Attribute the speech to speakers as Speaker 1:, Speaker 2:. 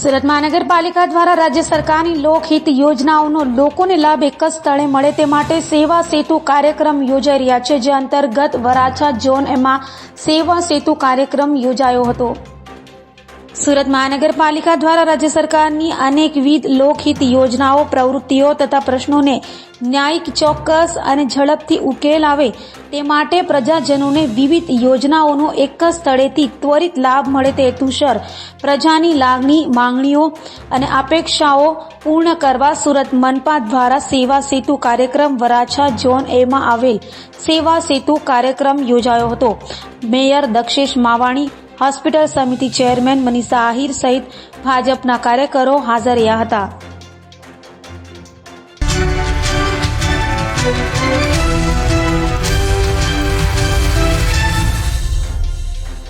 Speaker 1: સુરત મહાનગરપાલિકા દ્વારા રાજ્ય સરકારની લોકહિત યોજનાઓનો લોકોને લાભ એક જ સ્થળે મળે તે માટે સેવા સેતુ કાર્યક્રમ યોજાઈ રહ્યા છે, જે અંતર્ગત વરાછા ઝોન એમાં સેવા સેતુ કાર્યક્રમ યોજાયો હતો. સુરત મહાનગરપાલિકા દ્વારા રાજ્ય સરકારની અનેકવિધ લોકહિત યોજનાઓ, પ્રવૃત્તિઓ તથા પ્રશ્નોને ન્યાયિક ચોક્કસ અને ઝડપથી ઉકેલ આવે તે માટે પ્રજાજનોને વિવિધ યોજનાઓનો એક જ સ્થળેથી ત્વરિત લાભ મળે તે હેતુસર પ્રજાની લાગણી, માંગણીઓ અને અપેક્ષાઓ પૂર્ણ કરવા સુરત મનપા દ્વારા સેવા સેતુ કાર્યક્રમ વરાછા ઝોન એમાં આવેલ સેવા સેતુ કાર્યક્રમ યોજાયો હતો. મેયર દક્ષેશ માવાણી હોસ્પિટલ સમિતિ ચેરમેન મનીષા આહિર સહિત ભાજપના કાર્યકરો હાજર રહ્યા હતા.